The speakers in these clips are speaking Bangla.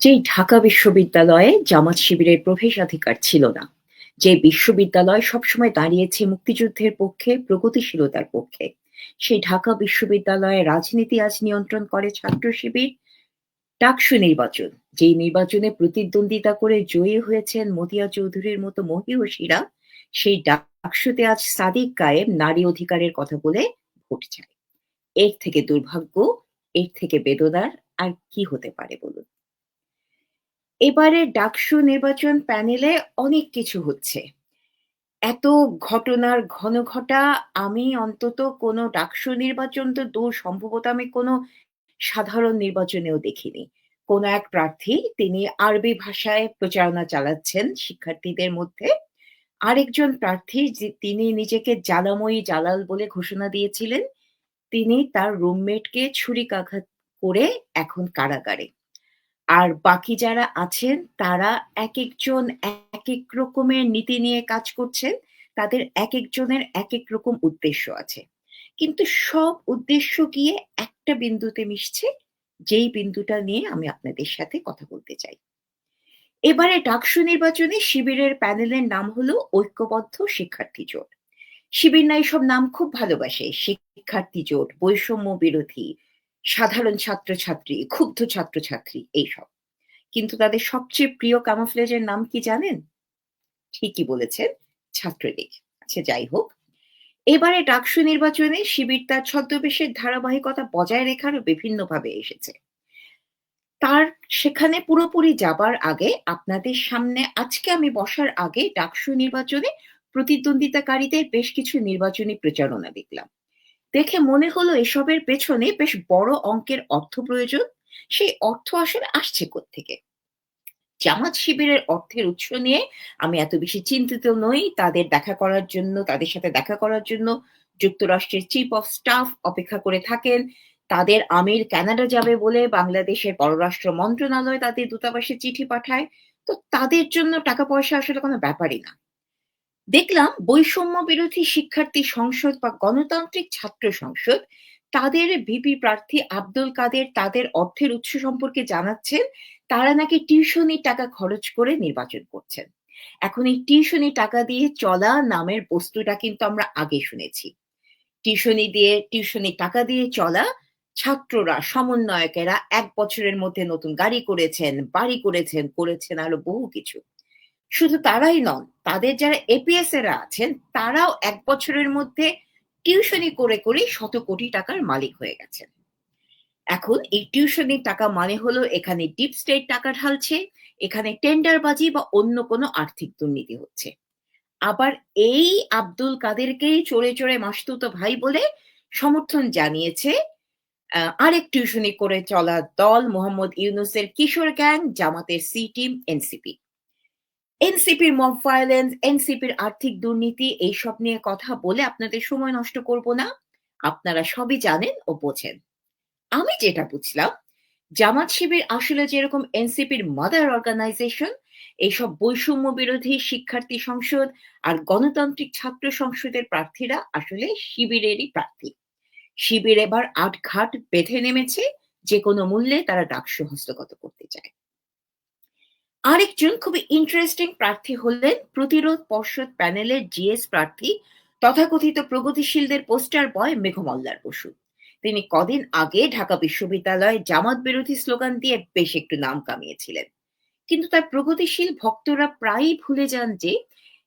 যেই ঢাকা বিশ্ববিদ্যালয়ে জামাত শিবিরের প্রবেশাধিকার ছিল না, যে বিশ্ববিদ্যালয় সবসময় দাঁড়িয়েছে মুক্তিযুদ্ধের পক্ষে, প্রগতিশীলতার পক্ষে, সেই ঢাকা বিশ্ববিদ্যালয়ে রাজনীতি আজ নিয়ন্ত্রণ করে ছাত্র শিবির। ডাকসু নির্বাচন, যেই নির্বাচনে প্রতিদ্বন্দ্বিতা করে জয়ী হয়েছেন মতিয়া চৌধুরীর মতো মহীয়সীরা, সেই ডাকসুতে আজ সাদিক কায়েম নারী অধিকারের কথা বলে ভোট চায়। এর থেকে দুর্ভাগ্য, এর থেকে বেদনার আর কি হতে পারে বলুন? এবারে ডাকসু নির্বাচন প্যানেলে অনেক কিছু হচ্ছে। এত ঘটনার ঘন ঘটা আমি অন্তত কোনো ডাকসু নির্বাচন তো দূর সম্ভবত আমি কোনো সাধারণ নির্বাচনেও দেখিনি। কোনো এক প্রার্থী তিনি আরবি ভাষায় প্রচারণা চালাচ্ছেন শিক্ষার্থীদের মধ্যে। আরেকজন প্রার্থী তিনি নিজেকে জ্বালাময়ী জালাল বলে ঘোষণা দিয়েছিলেন, তিনি তার রুমমেটকে ছুরিকাঘাত করে এখন কারাগারে। আর বাকি যারা আছেন তারা এক একজন এক এক রকমের নীতি নিয়ে কাজ করছেন। তাদের এক একজনের এক এক রকম উদ্দেশ্য আছে। কিন্তু সব উদ্দেশ্য গিয়ে একটা বিন্দুতে মিশছে, যেই বিন্দুটা নিয়ে আমি আপনাদের সাথে কথা বলতে চাই। এবারে ডাকসু নির্বাচনে শিবিরের প্যানেলের নাম হলো ঐক্যবদ্ধ শিক্ষার্থী জোট। শিবির না এসব নাম খুব ভালোবাসে। শিক্ষার্থী জোট, বৈষম্য বিরোধী, সাধারণ ছাত্রছাত্রী, ক্ষুব্ধ ছাত্রছাত্রী এইসব। কিন্তু তাদের সবচেয়ে প্রিয় কামোফ্লেজের নাম কি জানেন? ঠিকই বলেছেন, ছাত্রলীগ। আচ্ছা যাই হোক। এবারে ডাকসু নির্বাচনে শিবির তার ছদ্মবেশের ধারাবাহিকতা বজায় রেখারও বিভিন্নভাবে এসেছে। তার সেখানে পুরোপুরি যাবার আগে আপনাদের সামনে আজকে আমি বসার আগে ডাকসু নির্বাচনে প্রতিদ্বন্দ্বিতাকারীদের বেশ কিছু নির্বাচনী প্রচারণা দেখলাম। দেখে মনে হলো এসবের পেছনে বেশ বড় অঙ্কের অর্থ প্রয়োজন। সেই অর্থ আসলে আসছে কোত্থেকে? জামাত শিবিরের অর্থের উৎস নিয়ে আমি এত বেশি চিন্তিত নই। তাদের দেখা করার জন্য, তাদের সাথে দেখা করার জন্য যুক্তরাষ্ট্রের চিফ অফ স্টাফ অপেক্ষা করে থাকেন। তাদের আমির কানাডা যাবে বলে বাংলাদেশের পররাষ্ট্র মন্ত্রণালয় তাদের দূতাবাসে চিঠি পাঠায়। তো তাদের জন্য টাকা পয়সা আসলে কোনো ব্যাপারই না। দেখলাম বৈষম্য বিরোধী শিক্ষার্থী সংসদ বা গণতান্ত্রিক ছাত্র সংসদ তাদের ভিপি প্রার্থী আব্দুল কাদের তাদের অর্থের উৎস সম্পর্কে জানাচ্ছেন তারা নাকি টিউশনি টাকা খরচ করে নির্বাচন করছেন। এখন এই টিউশনি টাকা দিয়ে চলা নামের বস্তুটা কিন্তু আমরা আগে শুনেছি। টিউশনি দিয়ে টিউশনি টাকা দিয়ে চলা ছাত্ররা, সমন্বয়কেরা এক বছরের মধ্যে নতুন গাড়ি করেছেন, বাড়ি করেছেন, করেছেন আরও বহু কিছু। শুধু তারাই নন, তাদের যারা এপিএস এরা আছেন তারাও এক বছরের মধ্যে টিউশনি করে করেই শত কোটি টাকার মালিক হয়ে গেছেন। এখন এই টিউশনির টাকা মানে হলো এখানে ডিপ স্টেট টাকা ঢালছে, এখানে টেন্ডারবাজি বা অন্য কোনো আর্থিক দুর্নীতি হচ্ছে। আবার এই আব্দুল কাদেরকেই চড়ে, চড়ে মাসতুতো ভাই বলে সমর্থন জানিয়েছে আরেক টিউশনি করে চলা দল মোহাম্মদ ইউনুসের কিশোর গ্যাং, জামাতের সি টিম, এনসিপি। এনসিপির মব ভায়োলেন্স, এনসিপির আর্থিক দুর্নীতি এইসব নিয়ে কথা বলে আপনাদের সময় নষ্ট করব না। আপনারা সবই জানেন ও বোঝেন। আমি যেটা বুঝলাম, জামাত শিবির আসলে যেরকম এনসিপির মাদার অর্গানাইজেশন, এইসব বৈষম্য বিরোধী শিক্ষার্থী সংসদ আর গণতান্ত্রিক ছাত্র সংসদের প্রার্থীরা আসলে শিবিরেরই প্রার্থী। শিবির এবার আটঘাট বেঁধে নেমেছে, যেকোনো মূল্যে তারা ডাকসু হস্তগত করতে চায়। আরেকজন খুবই ইন্টারেস্টিং প্রার্থী হলেন প্রতিরোধ পর্ষদ প্যানেলের জিএস প্রার্থী তথাকথিত প্রগতিশীলদের পোস্টার বয় মেঘমল্লার বসু। তিনি কদিন আগে ঢাকা বিশ্ববিদ্যালয়ে জামাত বিরোধী স্লোগান দিয়ে বেশ একটু নাম কামিয়েছিলেন। কিন্তু তার প্রগতিশীল ভক্তরা প্রায়ই ভুলে যান যে,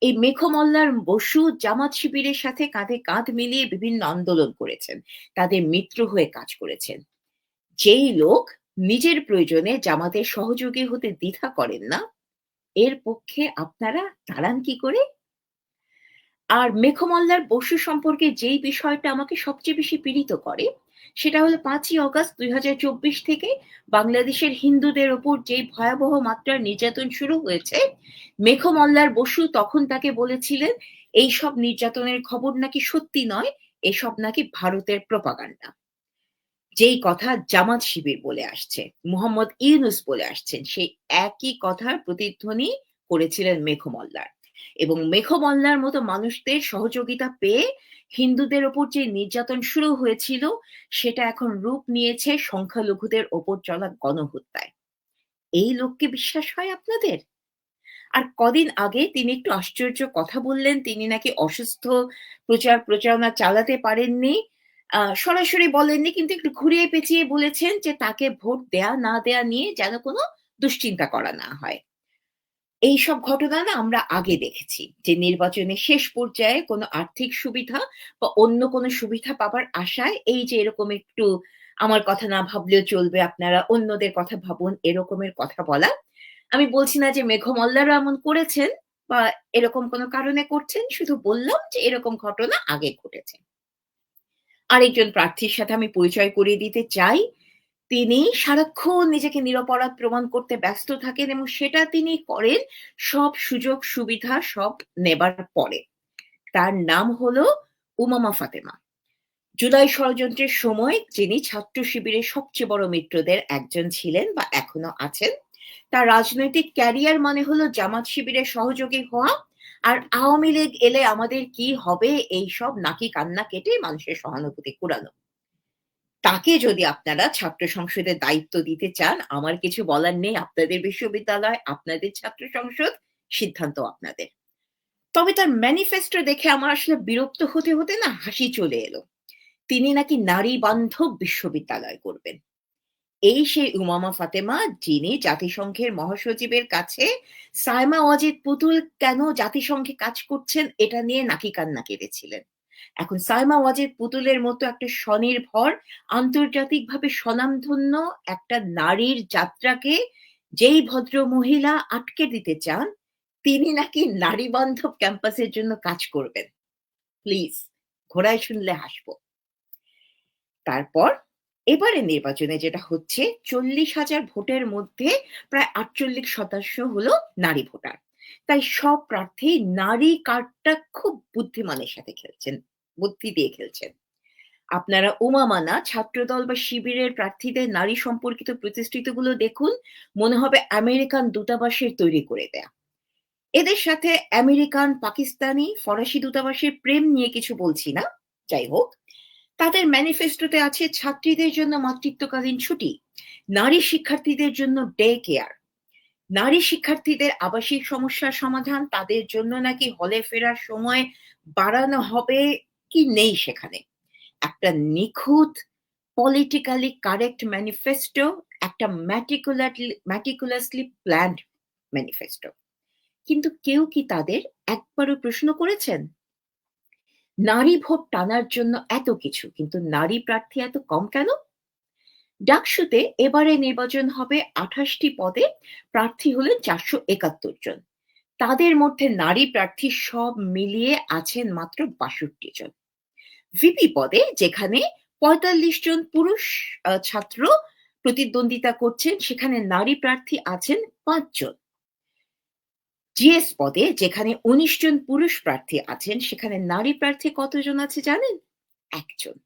এই মেঘমল্লার বসু জামাত শিবিরের সাথে কাঁধে কাঁধ মিলিয়ে বিভিন্ন আন্দোলন করেছেন। তাদের মিত্র হয়ে কাজ করেছেন। যেই লোক নিজের প্রয়োজনে জামাতের সহযোগী হতে দ্বিধা করেন না, এর পক্ষে আপনারা দাঁড়ান কি করে? আর মেঘমল্লার বসু সম্পর্কে যেই বিষয়টা আমাকে সবচেয়ে বেশি পীড়িত করে, সেটা হলো ৫ই অগাস্ট ২০২৪ থেকে বাংলাদেশের হিন্দুদের ওপর যেই ভয়াবহ মাত্রার নির্যাতন শুরু হয়েছে, মেঘমল্লার বসু তখন তাকে বলেছিলেন, এইসব নির্যাতনের খবর নাকি সত্যি নয়, এসব নাকি ভারতের প্রোপাগান্ডা। যেই কথা জামাত শিবির বলে আসছে, মোহাম্মদ ইউনুস বলে আসছেন, সেই একই কথার প্রতিধ্বনি করেছিলেন মেঘমল্লার। এবং মেঘমল্লার মতো মানুষদের সহযোগিতা পেয়ে হিন্দুদের ওপর যে নির্যাতন শুরু হয়েছিল, সেটা এখন রূপ নিয়েছে সংখ্যালঘুদের ওপর চলা গণহত্যায়। এই লোককে বিশ্বাস হয় আপনাদের? আর কদিন আগে তিনি একটু আশ্চর্য কথা বললেন, তিনি নাকি অসুস্থ, প্রচার প্রচারণা চালাতে পারেননি। সরাসরি বলেননি, কিন্তু একটু ঘুরিয়ে পেঁচিয়ে বলেছেন যে তাকে ভোট দেয়া না দেয়া নিয়ে যেন কোনো দুশ্চিন্তা করা না হয়। এইসব ঘটনা না আমরা আগে দেখেছি, যে নির্বাচনের শেষ পর্যায়ে কোনো আর্থিক সুবিধা বা অন্য কোনো সুবিধা পাবার আশায় এই যে এরকম একটু আমার কথা না ভাবলেও চলবে, আপনারা অন্যদের কথা ভাবুন, এরকমের কথা বলা। আমি বলছি না যে মেঘমল্লারও এমন করেছেন বা এরকম কোনো কারণে করছেন। শুধু বললাম যে এরকম ঘটনা আগে ঘটেছে। আরেকজন প্রার্থীর সাথে আমি পরিচয় করিয়ে দিতে চাই। তিনি সারাক্ষণ নিজেকে নিরপরাধ প্রমাণ করতে ব্যস্ত থাকেন এবং সেটা তিনি করেন সব সুযোগ সুবিধা সব নেবার পরে। তার নাম হলো উমামা ফাতেমা। জুলাই ষড়যন্ত্রের সময় যিনি ছাত্র শিবিরের সবচেয়ে বড় মিত্রদের একজন ছিলেন বা এখনও আছেন। তার রাজনৈতিক ক্যারিয়ার মানে হলো জামাত শিবিরের সহযোগী হওয়া আর আওয়ামী লীগ এলে আমাদের কি হবে এইসব নাকি কান্না কেটে মানুষের সহানুভূতি কুড়ানো। তাকে যদি আপনারা ছাত্র সংসদের দায়িত্ব দিতে চান, আমার কিছু বলার নেই। আপনাদের বিশ্ববিদ্যালয়, আপনাদের ছাত্র সংসদ, সিদ্ধান্ত আপনাদের। তবে তার ম্যানিফেস্টো দেখে আমার আসলে বিরক্ত হতে, হতে না হাসি চলে এলো। তিনি নাকি নারী বান্ধব বিশ্ববিদ্যালয় করবেন। এই সেই উমামা ফাতেমা, যিনি জাতিসংঘের মহাসচিবের কাছে সায়মা ওয়াজেদ পুতুল কেন জাতিসংঘে কাজ করছেন, এটা নিয়ে নাকি কান্না কেঁদেছিলেন। এখন সায়মা ওয়াজেদ পুতুলের মতো একটা স্বনির্ভর, আন্তর্জাতিকভাবে স্বনামধন্য একটা নারীর যাত্রাকে যেই ভদ্র মহিলা আটকে দিতে চান, তিনি নাকি নারী বান্ধব ক্যাম্পাসের জন্য কাজ করবেন। প্লিজ, ঘোড়ায় শুনলে হাসব তারপর এবারের নির্বাচনে যেটা হচ্ছে চল্লিশ হাজার ভোটের মধ্যে প্রায় আটচল্লিশ শতাংশ হলো নারী ভোটার। তাই সব প্রার্থী নারী কার্ডটা খুব বুদ্ধিমানের সাথে খেলছেন। বুদ্ধি দিয়ে খেলছেন। আপনারা উমামানা ছাত্রদল বা শিবিরের প্রার্থীদের নারী সম্পর্কিত প্রতিশ্রুতিগুলো দেখুন, মনে হবে আমেরিকান দূতাবাসের তৈরি করে দেয়া। এদের সাথে আমেরিকান, পাকিস্তানি, ফরাসি দূতাবাসের প্রেম নিয়ে কিছু বলছি না। যাই হোক, তাদের ম্যানিফেস্টোতে আছে ছাত্রীদের জন্য মাতৃত্বকালীন ছুটি, নারী শিক্ষার্থীদের জন্য ডে কেয়ার, নারী শিক্ষার্থীদের আবাসিক সমস্যার সমাধান, তাদের জন্য নাকি হলে ফেরার সময় বাড়ানো হবে কি নেই সেখানে। একটা নিখুঁত পলিটিক্যালি কারেক্ট ম্যানিফেস্টো, একটা ম্যাটিকুলাসলি প্ল্যান্ড ম্যানিফেস্টো। কিন্তু কেউ কি তাদের একবারও প্রশ্ন করেছেন? নারী ভোট টানার জন্য এত কিছু, কিন্তু নারী প্রার্থী এত কম কেন? ডাকসুতে এবারে নির্বাচন হবে আঠাশটি পদে, প্রার্থী হলেন চারশো একাত্তর জন। তাদের মধ্যে নারী প্রার্থী সব মিলিয়ে আছেন মাত্র বাষট্টি জন। ভিপি পদে যেখানে পঁয়তাল্লিশ জন পুরুষ ছাত্র প্রতিদ্বন্দ্বিতা করছেন সেখানে নারী প্রার্থী আছেন পাঁচজন। জিএস পদে যেখানে উনিশ জন পুরুষ প্রার্থী আছেন সেখানে নারী প্রার্থী কতজন আছে জানেন? একজন।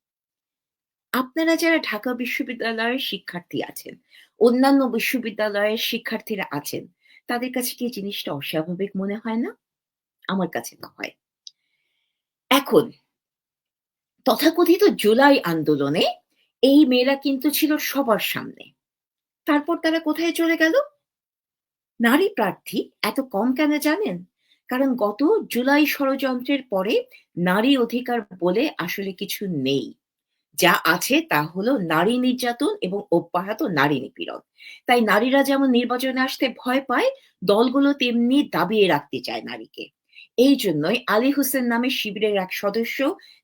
আপনারা যারা ঢাকা বিশ্ববিদ্যালয়ের শিক্ষার্থী আছেন, অন্যান্য বিশ্ববিদ্যালয়ের শিক্ষার্থীরা আছেন, তাদের কাছে কি জিনিসটা অস্বাভাবিক মনে হয় না? আমার কাছে না হয়। এখন তথাকথিত জুলাই আন্দোলনে এই মেয়েরা কিন্তু ছিল সবার সামনে। তারপর তারা কোথায় চলে গেল? নারী প্রার্থী এত কম কেন জানেন? কারণ গত জুলাই ষড়যন্ত্রের পরে নারী অধিকার বলে আসলে কিছু নেই। যা আছে তা হলো নারী নির্যাতন এবং অব্যাহত নারী নিপীড়ন। তাই নারীরা যেমন নির্বাচনে আসতে ভয় পায়, দলগুলো তেমনি দাবিয়ে রাখতে চায় নারীকে। এই জন্যই আলী হোসেন নামে শিবিরের এক সদস্য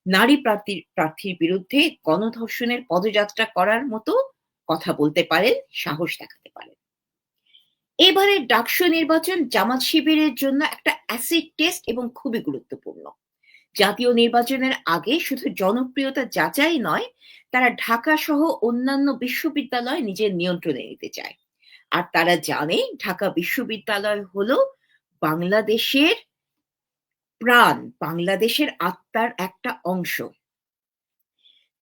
নারী প্রার্থীর প্রার্থীর বিরুদ্ধে গণধর্ষণের পদযাত্রা করার মতো কথা বলতে পারেন, সাহস দেখাতে পারেন। এবারের ডাকসু নির্বাচন জামাত শিবিরের জন্য একটা অ্যাসিড টেস্ট এবং খুবই গুরুত্বপূর্ণ। জাতীয় নির্বাচনের আগে শুধু জনপ্রিয়তা যাচাই নয়, তারা ঢাকা সহ অন্যান্য বিশ্ববিদ্যালয় নিজের নিয়ন্ত্রণে নিতে চায়। আর তারা জানে ঢাকা বিশ্ববিদ্যালয় হলো বাংলাদেশের প্রাণ, বাংলাদেশের আত্মার একটা অংশ।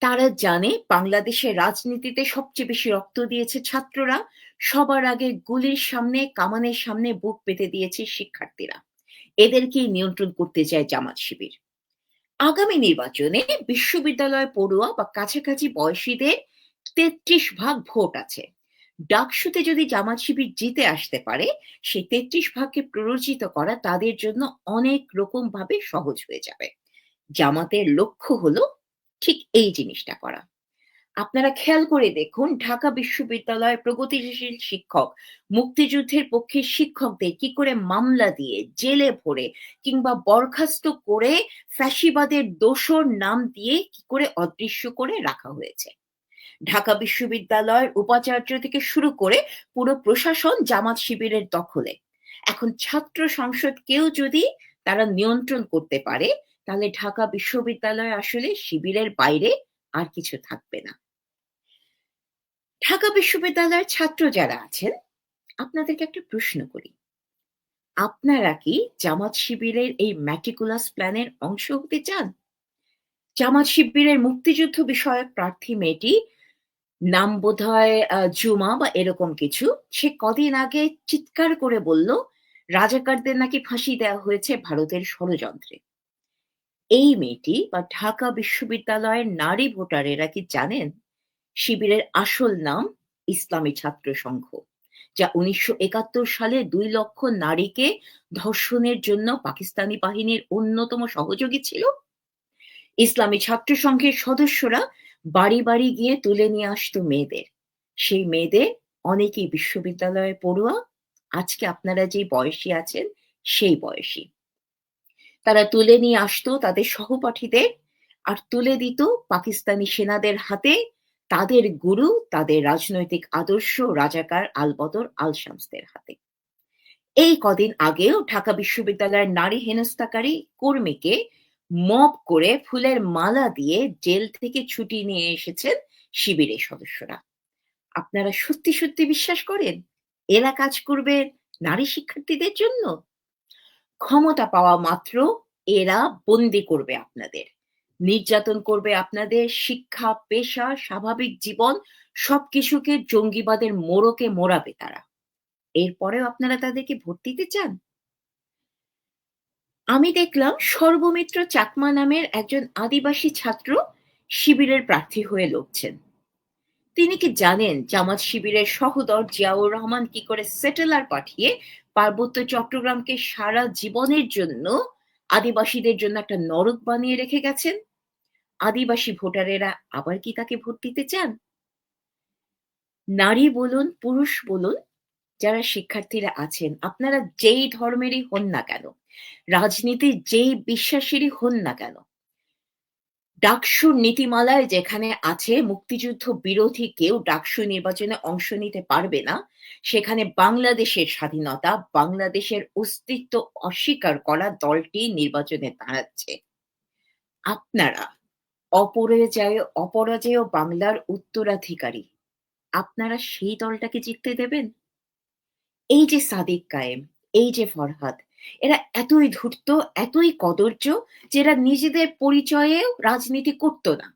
তারা জানে বাংলাদেশের রাজনীতিতে সবচেয়ে বেশি রক্ত দিয়েছে ছাত্ররা, সবার আগে গুলির সামনে, কামানের সামনে বুক পেতে দিয়েছে শিক্ষার্থীরা। এদেরকেই নিয়ন্ত্রণ করতে চায় জামাত শিবির। আগামী নির্বাচনে বিশ্ববিদ্যালয় পড়ুয়া বা কাছাকাছি বয়সীদের তেত্রিশ ভাগ ভোট আছে। ডাকসুতে যদি জামাত শিবির জিতে আসতে পারে সেই তেত্রিশ ভাগকে প্ররোচিত করা তাদের জন্য অনেক রকম ভাবে সহজ হয়ে যাবে জামাতের লক্ষ্য হলো ঠিক এই জিনিসটা করা আপনারা খেয়াল করে দেখুন, ঢাকা বিশ্ববিদ্যালয়ের প্রগতিশীল শিক্ষক, মুক্তিযুদ্ধের পক্ষে শিক্ষকদের কি করে মামলা দিয়ে জেলে ভরে কিংবা বরখাস্ত করে ফ্যাসিবাদের দোষর নাম দিয়ে কি করে অদৃশ্য করে রাখা হয়েছে? ঢাকা বিশ্ববিদ্যালয়ের উপাচার্য থেকে শুরু করে পুরো প্রশাসন জামাত শিবিরের দখলে। এখন ছাত্র সংসদ কেউ যদি তারা নিয়ন্ত্রণ করতে পারে, তাহলে ঢাকা বিশ্ববিদ্যালয় আসলে শিবিরের বাইরে আর কিছু থাকবে না। ঢাকা বিশ্ববিদ্যালয়ের ছাত্র যারা আছেন, আপনাদেরকে একটা প্রশ্ন করি। আপনারা কি জামাত শিবিরের এই ম্যাটিকুলাস প্ল্যানের অংশ হতে চান? জামাত শিবিরের মুক্তিযুদ্ধ বিষয়ক প্রার্থী মেয়েটি নাম বোধ জুমা বা এরকম কিছু, সে কদিন আগে চিৎকার করে বলল, রাজাকারদের নাকি ফাঁসি দেওয়া হয়েছে ভারতের ষড়যন্ত্রে। এই মেয়েটি বা ঢাকা বিশ্ববিদ্যালয়ের নারী ভোটারেরা কি জানেন? শিবিরের আসল নাম ইসলামী ছাত্র সংঘ, যা উনিশশো সালে দুই লক্ষ নারীকে ধর্ষণের জন্য পাকিস্তানি বাহিনীর অন্যতম সহযোগী ছিল। ইসলামী ছাত্র সংঘের সদস্যরা বাড়ি বাড়ি গিয়ে তুলে নিয়ে আসতো মেয়েদের। সেই মেয়েদের অনেকেই বিশ্ববিদ্যালয়ে পড়ুয়া, আজকে আপনারা যে বয়সী আছেন সেই বয়সী। তারা তুলে নিয়ে আসতো তাদের সহপাঠীদের আর তুলে দিত পাকিস্তানি সেনাদের হাতে তাদের গুরু, তাদের রাজনৈতিক আদর্শ রাজাকার আলবদর আল শামসদের হাতে। এই কদিন আগেও ঢাকা বিশ্ববিদ্যালয়ের নারী হেনস্থাকারী কর্মীকে মপ করে ফুলের মালা দিয়ে জেল থেকে ছুটি নিয়ে এসেছেন শিবিরের সদস্যরা। আপনারা সত্যি সত্যি বিশ্বাস করেন, এরা কাজ করবে নারী শিক্ষার্থীদের জন্য? ক্ষমতা পাওয়া মাত্র এরা বন্দি করবে আপনাদের। নির্যাতন করবে আপনাদের শিক্ষা, পেশা, স্বাভাবিক জীবন, সবকিছুকে জঙ্গিবাদের মোড়কে মোড়াবে তারা। এরপরেও আপনারা তাদেরকে ভোট দিতে চান? আমি দেখলাম সর্বমিত্র চাকমা নামের একজন আদিবাসী ছাত্র শিবিরের প্রার্থী হয়ে লড়ছেন। তিনি কি জানেন জামাত শিবিরের সহদর জিয়াউর রহমান কি করে সেটেলার পাঠিয়ে পার্বত্য চট্টগ্রামকে সারা জীবনের জন্য আদিবাসীদের জন্য একটা নরক বানিয়ে রেখে গেছেন? আদিবাসী ভোটারেরা আবার কি তাকে ভোট দিতে চান? নারী বলুন, পুরুষ বলুন, যারা শিক্ষার্থীরা আছেন, আপনারা যেই ধর্মেরই হন না কেন, রাজনীতির যেই বিশ্বাসেরই হন না কেন ডাকসুর নীতিমালায় যেখানে আছে মুক্তিযুদ্ধ বিরোধী কেউ ডাকসু নির্বাচনে অংশ নিতে পারবে না, সেখানে বাংলাদেশের স্বাধীনতা, বাংলাদেশের অস্তিত্ব অস্বীকার করা দলটি নির্বাচনে দাঁড়াচ্ছে। আপনারা অপরাজয় অপরাজেয় বাংলার উত্তরাধিকারী। আপনারা সেই দলটাকে জিততে দেবেন? এই যে সাদিক কায়েম, এই যে ফরহাদ, এরা এতই ধূর্ত, এতই কদর্য যে এরা নিজেদের পরিচয়ে রাজনীতি করত না।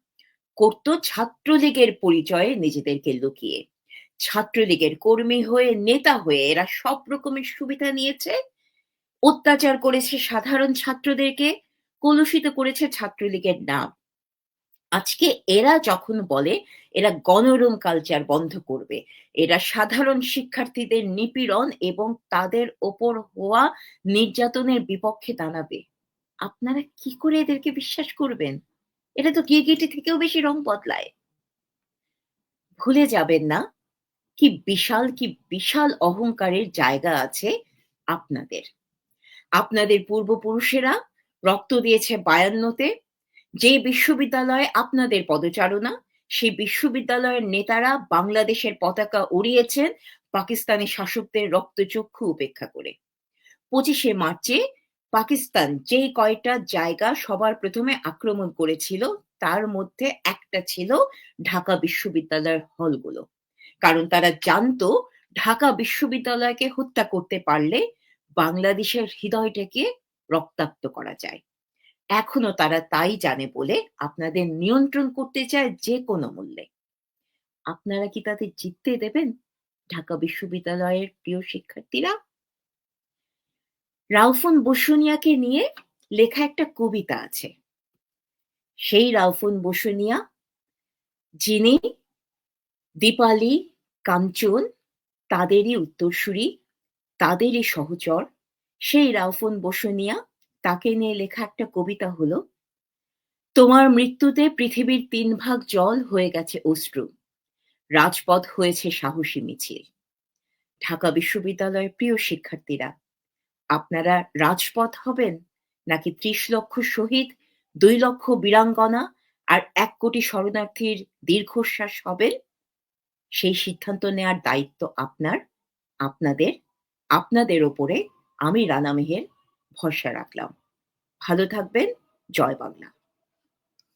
করত ছাত্রলীগের পরিচয়ে নিজেদেরকে লুকিয়ে। ছাত্রলীগের কর্মী হয়ে, নেতা হয়ে এরা সব রকমের সুবিধা নিয়েছে। অত্যাচার করেছে সাধারণ ছাত্রদেরকে, কলুষিত করেছে ছাত্রলীগের নাম। আজকে এরা যখন বলে, এরা গণরুম কালচার বন্ধ করবে। এরা সাধারণ শিক্ষার্থীদের নিপীড়ন এবং তাদের ওপর হওয়া নির্যাতনের বিপক্ষে দাঁড়াবে। আপনারা কি করে এদেরকে বিশ্বাস করবেন? এটা তো গিরগিটি থেকেও বেশি রং বদলায়। ভুলে যাবেন না, কি বিশাল কি বিশাল অহংকারের জায়গা আছে আপনাদের। আপনাদের পূর্বপুরুষেরা রক্ত দিয়েছে বায়ান্নতে যে বিশ্ববিদ্যালয়ে আপনাদের পদচারণা, সেই বিশ্ববিদ্যালয়ের নেতারা বাংলাদেশের পতাকা উড়িয়েছেন পাকিস্তানি শাসকদের রক্তচক্ষু উপেক্ষা করে। পঁচিশে মার্চে পাকিস্তান যে কয়টা জায়গা সবার প্রথমে আক্রমণ করেছিল, তার মধ্যে একটা ছিল ঢাকা বিশ্ববিদ্যালয়ের হলগুলো। কারণ তারা জানতো ঢাকা বিশ্ববিদ্যালয়কে হত্যা করতে পারলে বাংলাদেশের হৃদয়টাকে রক্তাক্ত করা যায়। এখনও তারা তাই জানে বলে আপনাদের নিয়ন্ত্রণ করতে চায় যে কোনো মূল্যে। আপনারা কি তাদের জিততে দেবেন? ঢাকা বিশ্ববিদ্যালয়ের প্রিয় শিক্ষার্থীরা? রাউফুন বসুনিয়াকে নিয়ে লেখা একটা কবিতা আছে। সেই রাউফুন বসুনিয়া যিনি দীপালি কাঞ্চন তাদেরই উত্তরসূরি, তাদেরই সহচর, সেই রাউফোন বসুনিয়া, তাকে নিয়ে লেখা একটা কবিতা হলো, তোমার মৃত্যুতে পৃথিবীর তিন ভাগ জল হয়ে গেছে অশ্রু, রাজপথ হয়েছে সাহসী মিছিল। ঢাকা বিশ্ববিদ্যালয়ের প্রিয় শিক্ষার্থীরা, আপনারা রাজপথ হবেন নাকি ত্রিশ লক্ষ শহীদ, দুই লক্ষ বীরাঙ্গনা আর এক কোটি শরণার্থীর দীর্ঘশ্বাস হবেন সেই সিদ্ধান্ত নেয়ার দায়িত্ব আপনার, আপনাদের আপনাদের ওপরে আমি রানা মেহের ভরসা রাখলাম। ভালো থাকবেন জয় বাংলা।